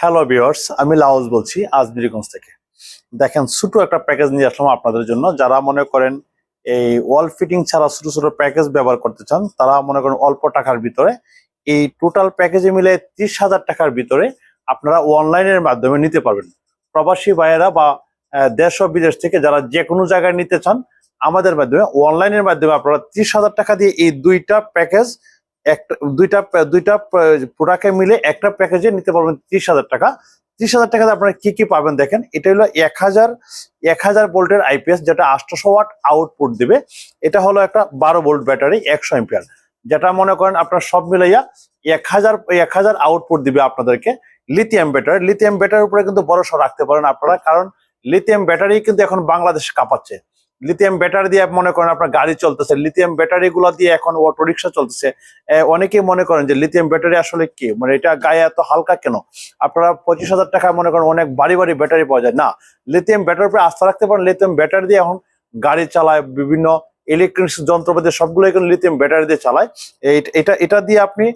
Hello viewers আমি লাউজ বলছি আজমিরিগঞ্জ থেকে। দেখেন, ছোট একটা প্যাকেজ নিয়ে আসলাম আপনাদের জন্য। যারা মনে করেন এই ওয়াল ফিটিং ছাড়া ছোট ছোট প্যাকেজ ব্যবহার করতে চান, তারা মনে করেন অল্প টাকার ভিতরে এই টোটাল প্যাকেজে মিলে ত্রিশ হাজার টাকার ভিতরে আপনারা অনলাইনের মাধ্যমে নিতে পারবেন। প্রবাসী ভাইয়েরা বা দেশ ও বিদেশ থেকে যারা যে কোনো জায়গায় নিতে চান, আমাদের মাধ্যমে অনলাইনের মাধ্যমে আপনারা ত্রিশ হাজার টাকা দিয়ে এই দুইটা প্যাকেজ একটা, দুইটা দুইটা প্রোডাক্টে মিলে একটা প্যাকেজে নিতে পারবেন ত্রিশ হাজার টাকা। ত্রিশ হাজার টাকাতে আপনারা কি কি পাবেন দেখেন? এটা হলো এক হাজার এক হাজার ভোল্টের আইপিএস যেটা আটশোশো ওয়াট আউটপুট দিবে। এটা হলো একটা বারো ভোল্ট ব্যাটারি, একশো এম্পিয়ার। যেটা মনে করেন আপনার সব মিলাইয়া এক হাজার এক হাজার আউটপুট দিবে আপনাদেরকে লিথিয়াম ব্যাটারি লিথিয়াম ব্যাটারির উপরে কিন্তু ভরসা রাখতে পারেন আপনারা, কারণ লিথিয়াম ব্যাটারি কিন্তু এখন বাংলাদেশ কাঁপাচ্ছে। লিথিয়াম ব্যাটারি দিয়ে মনে করেন আপনার গাড়ি চলতেছে লিথিয়াম ব্যাটারি গুলো দিয়ে এখন অটো রিক্সা চলতেছে অনেকেই মনে করেন যে লিথিয়াম ব্যাটারি আসলে কি? মানে এটা গায়ে এত হালকা কেন? আপনারা পঁচিশ হাজার টাকা মনে করেন অনেক বাড়ি বাড়ি ব্যাটারি পাওয়া যায়। না লিথিয়াম ব্যাটারির উপরে আস্থা রাখতে পারেন। লিথিয়াম ব্যাটারি দিয়ে এখন গাড়ি চালায়, বিভিন্ন ইলেকট্রনিক্স যন্ত্রপাতি সবগুলো এখন লিথিয়াম ব্যাটারি দিয়ে চালায়। এটা এটা দিয়ে আপনি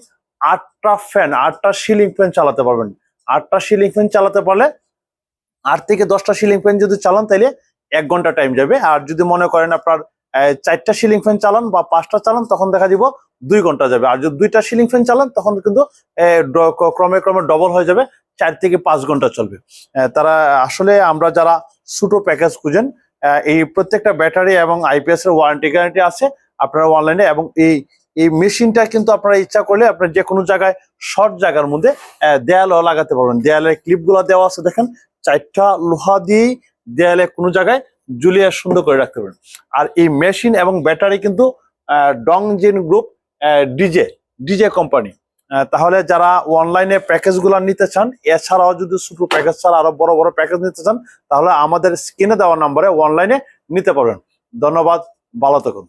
আটটা ফ্যান আটটা সিলিং ফ্যান চালাতে পারবেন। আটটা সিলিং ফ্যান চালাতে পারলে আট থেকে দশটা সিলিং ফ্যান যদি চালান তাহলে এক ঘণ্টা টাইম যাবে। আর যদি মনে করেন আপনার চারটা সিলিং ফ্যান চালান বা পাঁচটা চালান, তখন দেখা দিব দুই ঘণ্টা যাবে। আর যদি দুইটা সিলিং ফ্যান চালান, তখন কিন্তু ক্রমে ক্রমে ডবল হয়ে যাবে, চার থেকে পাঁচ ঘণ্টা চলবে। তারা আসলে আমরা যারা ছোট প্যাকেজ খুঁজেন এই প্রত্যেকটা ব্যাটারি এবং আইপিএস এর ওয়ারেন্টি গ্যারান্টি আছে আপনারা অনলাইনে এবং এই এই মেশিনটা কিন্তু আপনারা ইচ্ছা করলে আপনার যে কোনো জায়গায় শর্ট জায়গার মধ্যে দেয়ালও লাগাতে পারবেন। দেয়ালের ক্লিপগুলো দেওয়া আছে দেখেন, চারটা লোহা দিয়েই দেয়ালে কোনো জায়গায় জুলিয়া সুন্দর করে রাখতে পারেন আর এই মেশিন এবং ব্যাটারি কিন্তু Dongjin group DJ DJ company. তাহলে যারা অনলাইনে প্যাকেজগুলো নিতে চান, এছাড়াও যদি ছোট প্যাকেজ ছাড়া আরও বড় বড় প্যাকেজ নিতে চান, তাহলে আমাদের স্ক্রিনে দেওয়া নম্বরে অনলাইনে নিতে পারবেন। ধন্যবাদ, ভালো থাকুন।